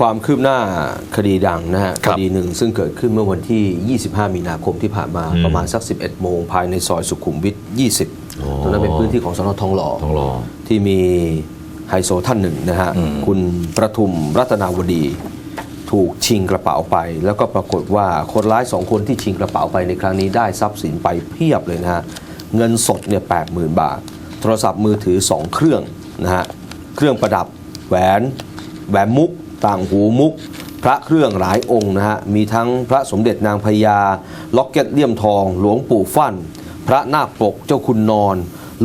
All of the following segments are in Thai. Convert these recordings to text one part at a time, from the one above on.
มีความคืบหน้าคดีดังนะฮะคครับดีหนึ่งซึ่งเกิดขึ้นเมื่อวันที่ 25 มีนาคมที่ผ่านมาอืมประมาณสัก 11 โมงภายในซอยสุขุมวิทโอ้20 ตรงนั้นเป็นพื้นที่ของสนทองหล่อทองหล่อที่มีไฮโซท่านหนึ่งนะฮะอืมคุณประทุมรัตนาวดี ถูกชิงกระเป๋าไป แล้วก็ปรากฏว่าคนร้ายสองคนที่ชิงกระเป๋าไปในครั้งนี้ได้ทรัพย์สินไปเพียบเลยนะฮะเงินสดเนี่ยแปดหมื่นบาท โทรศัพท์มือถือ 2 เครื่องนะฮะเครื่องประดับแหวนแหวนมุก ต่างหูมุก พระเครื่องหลายองค์นะฮะ มีทั้งพระสมเด็จนางพญาล็อกเก็ตเลี่ยมทอง หลวงปู่ฟั่น พระนาคปกเจ้าคุณนอน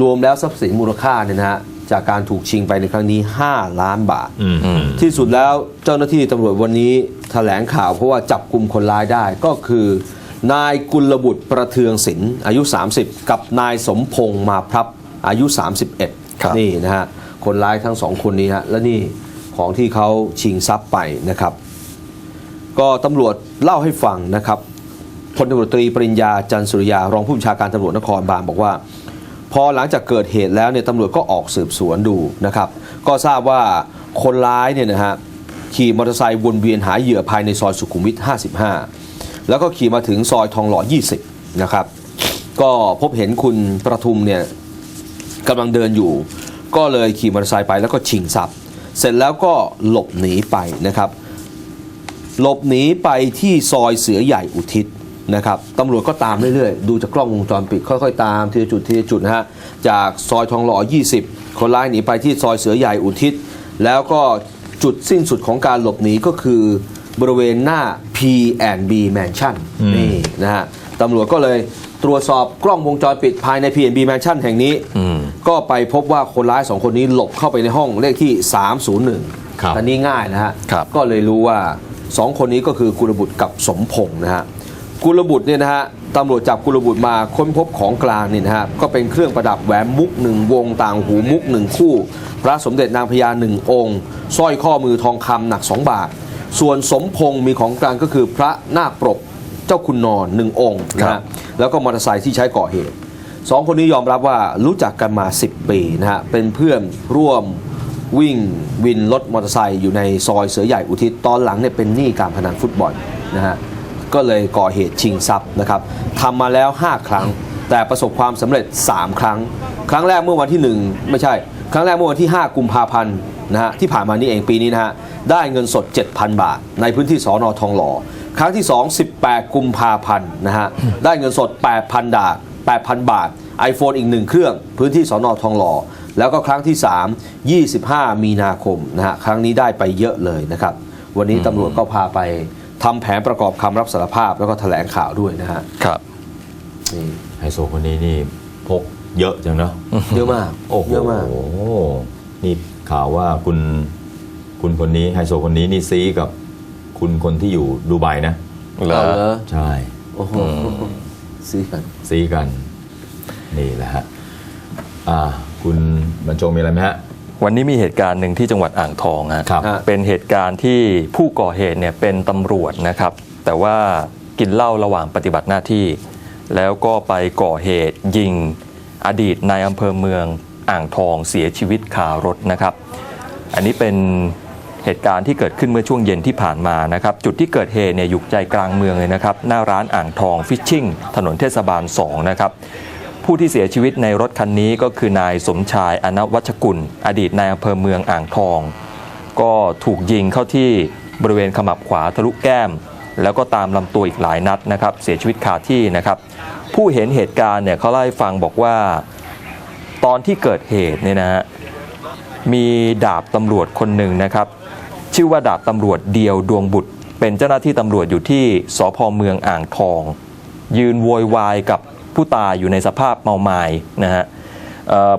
รวมแล้วทรัพย์สินมูลค่าเนี่ยนะฮะจากการถูกชิงไปในครั้งนี้ 5 ล้านบาทอืมอืมที่สุดแล้วเจ้าหน้าที่ตำรวจวันนี้แถลงข่าวเพราะว่าจับกลุ่มคนร้ายได้ก็คือนายกุลบุตรประเทืองศิลป์อายุ 30 กับนายสมพงษ์มาพรับอายุครับ31 นี่นะฮะ คนร้ายทั้งสองคนนี้ฮะ และนี่ ของที่เขาชิงทรัพย์ไปนะครับ ก็ตำรวจเล่าให้ฟังนะครับพลตำรวจตรีปริญญาจันสุริยารองผู้บัญชาการตำรวจนครบาลบอกว่า พอหลังจากเกิดเหตุแล้วเนี่ยตำรวจก็ออกสืบสวนดูนะครับ ก็ทราบว่าคนร้ายเนี่ยนะฮะขี่มอเตอร์ไซค์วนเวียนหาเหยื่อภายในซอยสุขุมวิท 55 แล้วก็ขี่มาถึงซอยทองหล่อ 20 นะครับ ก็พบเห็นคุณประทุมเนี่ยกำลังเดินอยู่ ก็เลยขี่มอเตอร์ไซค์ไปแล้วก็ชิงทรัพย์ เสร็จแล้วก็หลบหนีไปนะครับ หลบหนีไปที่ซอยเสือใหญ่อุทิศนะครับตำรวจก็ตามเรื่อยๆ ดูจากกล้องวงจรปิดค่อยๆ ตามทีละจุดทีละจุดนะฮะ จากซอยทองหล่อ 20 คนร้ายหนีไปที่ซอยเสือใหญ่อุทิศ แล้วก็จุดสิ้นสุดของการหลบหนีก็คือบริเวณหน้า P&B Mansion อืมนี่นะฮะตำรวจก็เลย ตรวจสอบกล้องวงจรปิดภายใน P&B Mansion แห่งนี้อืมก็ไปพบว่าคนร้ายสองคนนี้หลบเข้าไปในห้องเลขที่301ครับอันนี้ง่ายนะฮะ ครับก็เลยรู้ว่าสองคนนี้ก็คือกุลบุตรกับสมพงษ์นะฮะ กุลบุตรเนี่ยนะฮะตำรวจจับกุลบุตรมาค้นพบของกลางเนี่ยนะฮะก็เป็นเครื่องประดับแหวนมุกหนึ่งวงต่างหูมุกหนึ่งคู่ พระสมเด็จนางพญาหนึ่งองค์สร้อยข้อมือทองคำหนัก2บาท ส่วนสมพงษ์มีของกลางก็คือพระนาคปรก เจ้าคุณนอนหนึ่งองค์นะครัฮะบแล้วก็มอเตอร์ไซค์ที่ใช้ก่อเหตุสองคนนี้ยอมรับว่ารู้จักกันมา 10 ปีนะฮะเป็นเพื่อนร่วมวิ่งวินรถมอเตอร์ไซค์อยู่ในซอยเสือใหญ่อุทิศตอนหลังเนี่ยเป็นหนี้การพนันฟุตบอลนะฮะก็เลยก่อเหตุชิงทรัพย์นะครับทำมาแล้ว 5 ครั้ง แต่ประสบความสำเร็จ 3 ครั้ง ครั้งแรกเมื่อวันที่ 1 ไม่ใช่ ครั้งแรกเมื่อวันที่ 5 กุมภาพันธ์ นะฮะที่ผ่านมานี่เองปีนี้นะฮะได้เงินสด 7,000 บาท ในพื้นที่สอนอทองหล่อครั้งที่ 2 18 กุมภาพันธ์นะฮะได้เงินสด 8,000บาท8,000 บาท iPhone อีกหนึ่งเครื่อง พื้นที่สอนอทองหล่อแล้วก็ครั้งที่ 3 25 มีนาคมนะฮะครั้งนี้ได้ไปเยอะเลยนะครับ วันนี้ตำรวจก็พาไปทำแผนประกอบคำรับสารภาพแล้วก็แถลงข่าวด้วยนะฮะครับนี่ไฮโซคนนี้นี่พกเยอะจังเนาะเยอะมากโอ้โหเยอะมากนี่ ข่าวว่าคุณคุณคนนี้ไฮโซคนนี้นี่ซีกับคุณคนที่อยู่ดูไบนะเหรอเอาเหรอใช่โอ้โหซื้อกันซีกัน นี่แหละฮะอ่าคุณบรรจงมีอะไรไหมฮะวันนี้มีเหตุการณ์หนึ่งที่จังหวัดอ่างทองฮะครับฮะเป็นเหตุการณ์ที่ผู้ก่อเหตุเนี่ยเป็นตำรวจนะครับ แต่ว่ากินเหล้าระหว่างปฏิบัติหน้าที่ แล้วก็ไปก่อเหตุยิงอดีตนายอำเภอเมือง อ่างทองเสียชีวิตคารถนะครับ อันนี้เป็นเหตุการณ์ที่เกิดขึ้นเมื่อช่วงเย็นที่ผ่านมานะครับ จุดที่เกิดเหตุเนี่ยอยู่ใจกลางเมืองเลยนะครับ หน้าร้านอ่างทองฟิชชิ่งถนนเทศบาล 2 นะครับ ผู้ที่เสียชีวิตในรถคันนี้ก็คือนายสมชายอนวัชกุล อดีตนายอำเภอเมืองอ่างทอง ก็ถูกยิงเข้าที่บริเวณขมับขวาทะลุแก้ม แล้วก็ตามลำตัวอีกหลายนัดนะครับ เสียชีวิตคาที่นะครับ ผู้เห็นเหตุการณ์เนี่ยเขาเล่าให้ฟังบอกว่า ตอนที่เกิดเหตุเนี่ยนะฮะมีดาบตำรวจคนหนึ่งนะครับ ชื่อว่าดาบตำรวจเดียวดวงบุตร เป็นเจ้าหน้าที่ตำรวจอยู่ที่สพเมืองอ่างทอง ยืนโวยวายกับผู้ตายอยู่ในสภาพเมาไม้นะฮะ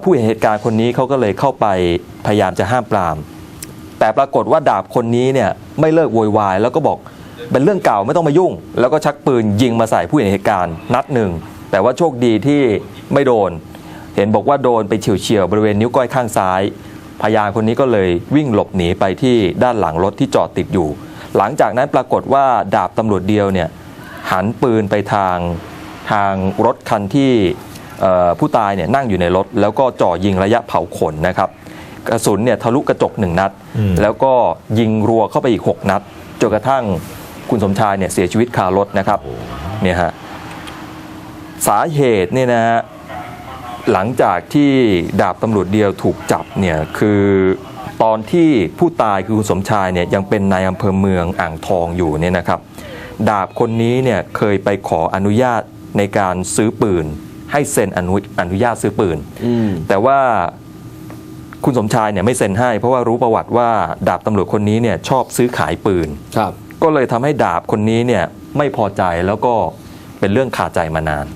ผู้เห็นเหตุการณ์คนนี้เขาก็เลยเข้าไปพยายามจะห้ามปราม แต่ปรากฏว่าดาบคนนี้เนี่ยไม่เลิกโวยวายแล้วก็บอกเป็นเรื่องเก่าไม่ต้องมายุ่ง แล้วก็ชักปืนยิงมาใส่ผู้เห็นเหตุการณ์นัดหนึ่งแต่ว่าโชคดีที่ไม่โดน เห็นบอกว่าโดนไปเฉียวๆบริเวณนิ้วก้อยข้างซ้าย พยานคนนี้ก็เลยวิ่งหลบหนีไปที่ด้านหลังรถที่จอดติดอยู่ หลังจากนั้นปรากฏว่าดาบตำรวจเดียวเนี่ยหันปืนไปทางทางรถคันที่เอ่อผู้ตายเนี่ยนั่งอยู่ในรถ แล้วก็จ่อยิงระยะเผาขนนะครับ กระสุนเนี่ยทะลุกระจกหนึ่งนัดอืมแล้วก็ยิงรัวเข้าไปอีก 6 นัดจนกระทั่งคุณสมชายเนี่ยเสียชีวิตคารถนะครับเนี่ยฮะสาเหตุเนี่ยนะฮะ หลังจากที่ดาบตำรวจเดียวถูกจับเนี่ยคือตอนที่ผู้ตายคือคุณสมชายเนี่ยยังเป็นนายอำเภอเมืองอ่างทองอยู่เนี่ยนะครับ ดาบคนนี้เนี่ยเคยไปขออนุญาตในการซื้อปืน ให้เซ็นอนุอนุญาตซื้อปืนอืมแต่ว่าคุณสมชายเนี่ยไม่เซ็นให้ เพราะว่ารู้ประวัติว่าดาบตำรวจคนนี้เนี่ยชอบซื้อขายปืนครับ ก็เลยทำให้ดาบคนนี้เนี่ยไม่พอใจแล้วก็เป็นเรื่องคาใจมานาน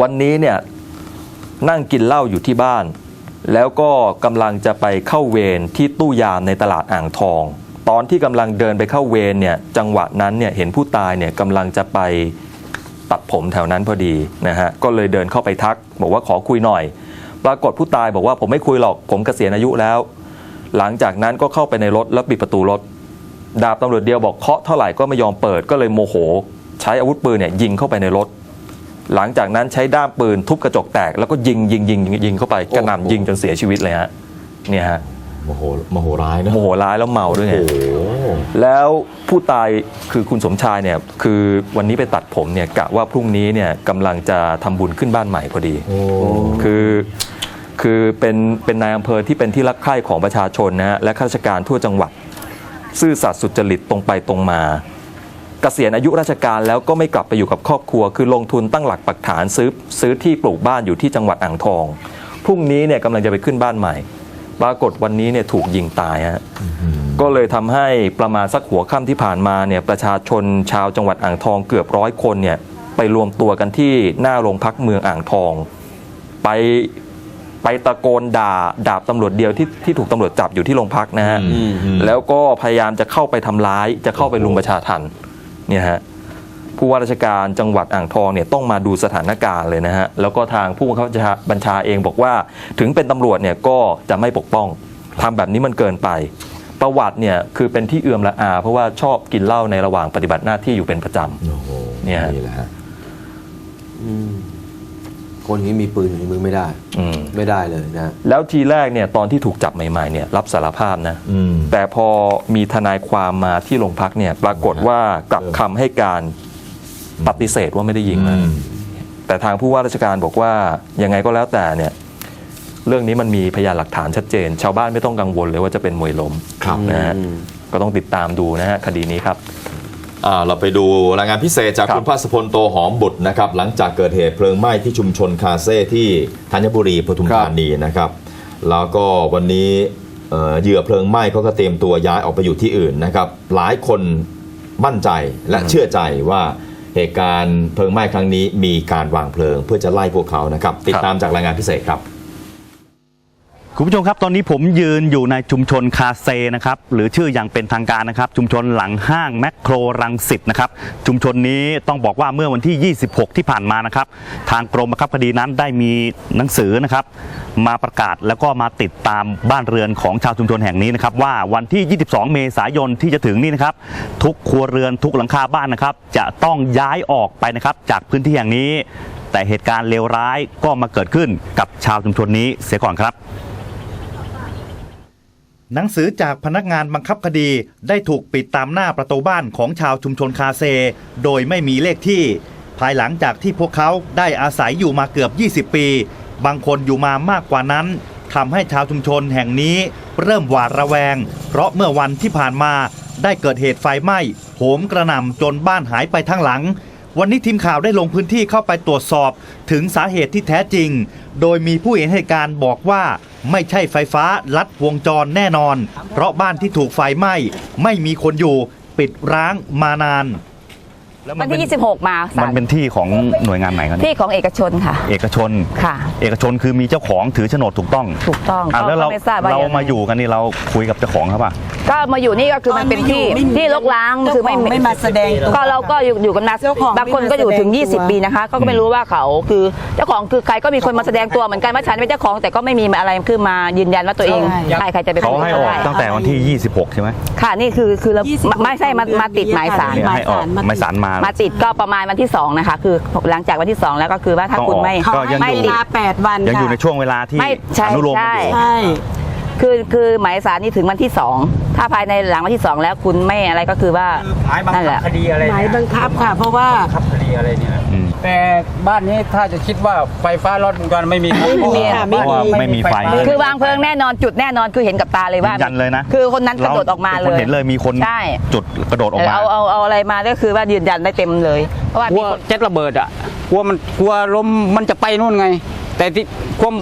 วันนี้เนี่ย นั่งกินเหล้าอยู่ที่บ้าน แล้วก็กำลังจะไปเข้าเวรที่ตู้ยามในตลาดอ่างทอง ตอนที่กำลังเดินไปเข้าเวรเนี่ยจังหวะนั้นเนี่ยเห็นผู้ตายเนี่ยกำลังจะไปตัดผมแถวนั้นพอดีนะฮะก็เลยเดินเข้าไปทัก บอกว่าขอคุยหน่อย ปรากฏผู้ตายบอกว่าผมไม่คุยหรอกผมเกษียณอายุแล้ว หลังจากนั้นก็เข้าไปในรถแล้วปิดประตูรถดาบตำรวจเดียวบอกเคาะเท่าไหร่ก็ไม่ยอมเปิดก็เลยโมโห ใช้อาวุธปืนเนี่ยยิงเข้าไปในรถ หลังจากนั้นใช้ด้ามปืนทุบกระจกแตก แล้วก็ยิงยิงยิงยิงยิงเข้าไปกระหน่ำยิงจนเสียชีวิตเลยฮะเนี่ยฮะโมโหโมโหร้ายนะโมโหร้ายแล้วเมาด้วยไงโอ้โหแล้วผู้ตายคือคุณสมชายเนี่ยคือวันนี้ไปตัดผมเนี่ยกะว่าพรุ่งนี้เนี่ยกำลังจะทำบุญขึ้นบ้านใหม่พอดีโอ้คือคือเป็นเป็นนายอำเภอที่เป็นที่รักใคร่ของประชาชนนะฮะและข้าราชการทั่วจังหวัด ซื่อสัตย์สุจริตตรงไปตรงมา เกษียณอายุราชการแล้วก็ไม่กลับไปอยู่กับครอบครัว คือลงทุนตั้งหลักปักฐานซื้อซื้อที่ปลูกบ้านอยู่ที่จังหวัดอ่างทองพรุ่งนี้เนี่ยกำลังจะไปขึ้นบ้านใหม่ ปรากฏวันนี้เนี่ยถูกยิงตายฮะก็เลยทำให้ประมาณสักหัวค่ำที่ผ่านมาเนี่ยประชาชนชาวจังหวัดอ่างทองเกือบร้อยคนเนี่ยไปรวมตัวกันที่หน้าโรงพักเมืองอ่างทอง ไปไปตะโกนด่าดาบตำรวจเดียวที่ที่ถูกตำรวจจับอยู่ที่โรงพักนะฮะอืมอืมแล้วก็พยายามจะเข้าไปทำร้าย จะเข้าไปรุมประชาทัน เนี่ยฮะผู้ว่าราชการจังหวัดอ่างทองเนี่ยต้องมาดูสถานการณ์เลยนะฮะแล้วก็ทางผู้บังคับบัญชาบัญชาเองบอกว่า ถึงเป็นตำรวจเนี่ยก็จะไม่ปกป้องทำแบบนี้มันเกินไป ประวัติเนี่ยคือเป็นที่เอื่อมละอา เพราะว่าชอบกินเหล้าในระหว่างปฏิบัติหน้าที่อยู่เป็นประจำโอ้โหเนี่ยฮะนี่แหละฮะ คนนี้มีปืนอยู่ในมือไม่ได้อืมไม่ได้เลยนะ แล้วทีแรกเนี่ยตอนที่ถูกจับใหม่ๆเนี่ยรับสารภาพนะอืมแต่พอมีทนายความมาที่โรงพักเนี่ยปรากฏว่ากลับคำให้การปฏิเสธว่าไม่ได้ยิงนะอืมแต่ทางผู้ว่าราชการบอกว่ายังไงก็แล้วแต่เนี่ยเรื่องนี้มันมีพยานหลักฐานชัดเจน ชาวบ้านไม่ต้องกังวลเลยว่าจะเป็นมวยล้มครับนะฮะอืมก็ต้องติดตามดูนะฮะคดีนี้ครับ อ่าเราไปดูรายงานพิเศษจากครับ คุณภาสพลโตหอมบุตรนะครับ หลังจากเกิดเหตุเพลิงไหม้ที่ชุมชนคาเซ่ที่ธัญบุรีปทุมครับธานีนะครับ แล้วก็วันนี้เอ่อเหยื่อเพลิงไหม้เขาก็เตรียมตัวย้ายออกไปอยู่ที่อื่นนะครับ หลายคนมั่นใจและเชื่อใจว่าเหตุการณ์เพลิงไหม้ครั้งนี้มีการวางเพลิงเพื่อจะไล่พวกเขานะครับ ติดตามจากรายงานพิเศษครับ คุณผู้ชมครับตอนนี้ผมยืนอยู่ในชุมชนคาเซนะครับหรือชื่ออย่างเป็นทางการนะครับ ชุมชนหลังห้างแมคโครรังสิตนะครับชุมชนนี้ต้องบอกว่าเมื่อวันที่ 26 ที่ผ่านมานะครับ ทางกรมบังคับคดีนั้นได้มีหนังสือนะครับมาประกาศแล้วก็มาติดตามบ้านเรือนของชาวชุมชนแห่งนี้นะครับว่าวันที่ 22 เมษายนที่จะถึงนี้นะครับทุกครัวเรือนทุกหลังคาบ้านนะครับจะต้องย้ายออกไปนะครับจากพื้นที่แห่งนี้ แต่เหตุการณ์เลวร้ายก็มาเกิดขึ้นกับชาวชุมชนนี้เสียก่อนครับ หนังสือจากพนักงานบังคับคดีได้ถูกปิดตามหน้าประตูบ้านของชาวชุมชนคาเซ โดยไม่มีเลขที่ ภายหลังจากที่พวกเขาได้อาศัยอยู่มาเกือบ 20 ปี บางคนอยู่มามากกว่านั้นทำให้ชาวชุมชนแห่งนี้เริ่มหวาดระแวง เพราะเมื่อวันที่ผ่านมาได้เกิดเหตุไฟไหม้โหมกระหน่ำจนบ้านหายไปทั้งหลัง วันนี้ทีมข่าวได้ลงพื้นที่เข้าไปตรวจสอบ ถึงสาเหตุที่แท้จริง โดยมีผู้เห็นเหตุการณ์บอกว่าไม่ใช่ไฟฟ้าลัดวงจรแน่นอน เพราะบ้านที่ถูกไฟไหม้ไม่มีคนอยู่ ปิดร้างมานาน วันที่26 มาศามันลเป็นที่ของหน่วยงานไหนครับเนี่ยที่ของเอกชนค่ะ เอกชน ค่ะ เอกชนคือมีเจ้าของถือโฉนดถูกต้องถูกต้องอะแล้วเราก็ไม่ทราบว่าเรายังไง มาอยู่กันนี่เราคุยกับเจ้าของครับป่ะ ก็มาอยู่นี่ก็คือมันเป็นที่ตอนไม่อยู่ที่รกร้างเจ้าคือไม่ของไม่มาแสดงตัว ก็เราก็อยู่อยู่กันมาเจ้าของบางคนก็อยู่ถึง ไม่มาแสดงตัว 20 ปีนะคะ ก็ไม่รู้ว่าเขาคือเจ้าของคือใครก็มีคนมาแสดงตัวเหมือนกันว่าฉันเป็นเจ้าของแต่ก็ไม่มีอะไรขึ้นมายืนยันว่าตัวเองใช่ใครใครจะไปเขาพูดให้ก็ออกได้ตั้งแต่วันที่ 26 ใช่ไหมค่ะนี่คือคือเรา26ไม่ใช่มามาติดหมายสาร เนี่ยให้ออกไม่สารมามาติดก็ประมาณวันที่สองนะคะ คือหลังจากวันที่สองแล้วก็คือว่าถ้าต้องคุณออกไม่ ก็ยังไม่อยู่ ติด เวลา8วันยังอยู่ในค่ะ ช่วงเวลาที่ไม่ใช่อนุโลมกันใช่อยู่ ใช่ คือคือหมายสารนี่ถึงวันที่สองถ้าภายในหลังวันที่สองแล้วคุณไม่อะไรก็คือว่า หมายบังนั่นแหคับละคดีอะไรหมายเนี่ยบังคับค่ะ เพราะว่า บังคับคดีอะไรเนี่ย แต่บ้านนี้ถ้าจะคิดว่าไฟฟ้ารอดวงจรไม่มีครับไม่มีค่ะไม่มีบ้านไม่มีไฟ คือวางเพลิงแน่นอนจุดแน่นอนคือเห็นกับตาเลยว่ายืนยันเลยนะคือคนนั้นกระโดดออกมาเราเลยคนเห็นเลยมีคนใช่ จุดกระโดดออกมา เอาเอาเอาอะไรมาก็คือว่ายืนยันได้เต็มเลยเพราะว่ากลัมีวคน เจ็ตระเบิดอะกลัวมันกลัวลมมันจะไปนู่นไง แต่ที่ความ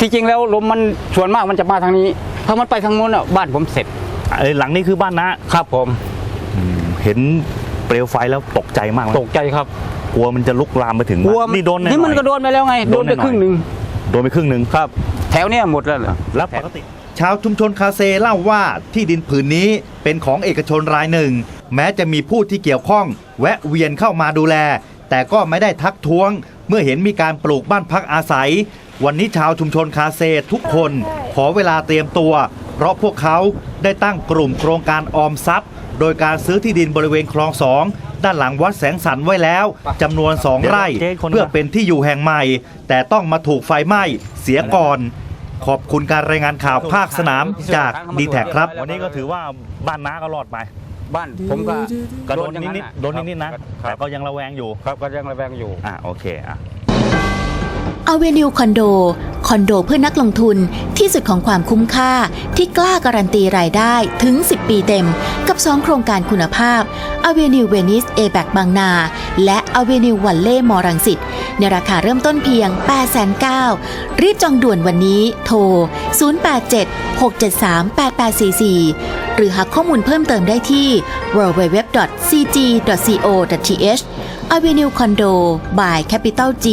ที่จริงแล้วลมมันส่วนมากมันจะมาทางนี้ ถ้ามันไปทางนู้นอะบ้านผมเสร็จเอ้ยหลังนี้คือบ้านนะครับผม เห็นเปลวไฟแล้วตกใจมากไหมตกใจครับ กลัวมันจะลุกลามไปถึงกลัวบ้านนี่โดนแน่นี่มันก็โดนไปแล้วไง โดนไปครึ่งหนึ่งโดนไปครึ่งหนึ่งครับ แถวเนี้ยหมดแล้วเหรอแล้วปกติชาวชุมชนคาเซเล่าว่าที่ดินผืนนี้เป็นของเอกชนรายหนึ่ง แม้จะมีผู้ที่เกี่ยวข้อง แวะเวียนเข้ามาดูแล แต่ก็ไม่ได้ทักท้วง เมื่อเห็นมีการปลูกบ้านพักอาศัย วันนี้ชาวชุมชนคาเซทุกคน ขอเวลาเตรียมตัว เพราะพวกเขาได้ตั้งกลุ่มโครงการออมทรัพย์ โดยการซื้อที่ดินบริเวณคลองสองด้านหลังวัดแสงสันไว้แล้วจำนวนสองไร่ เพื่อเป็นที่อยู่แห่งใหม่ แต่ต้องมาถูกไฟไหม้เสียก่อน ขอบคุณการรายงานข่าวภาคสนามจากดีแท็ครับ วันนี้ก็ถือว่าบ้านน้าก็รอดไปบ้านผมก็ก็โดนอย่างนิดๆโดนนิดๆนะคแต่รับก็ยังระแวงอยู่ครับก็ยังระแวงอยู่อะโอเคอะ อเวนิวคอนโด คอนโดเพื่อนักลงทุนที่สุดของความคุ้มค่าที่กล้าการันตีรายได้ถึง 10 ปีเต็ม กับ 2 โครงการคุณภาพอเวนิวเวนิสเอแบกบางนา และอเวนิววันเล่มอรังสิตในราคาเริ่มต้นเพียง 8,900รีบจองด่วนวันนี้โทร 087-673-8844 หรือหาข้อมูลเพิ่มเติมได้ที่ www.cg.co.th Avenue Condo by Capital G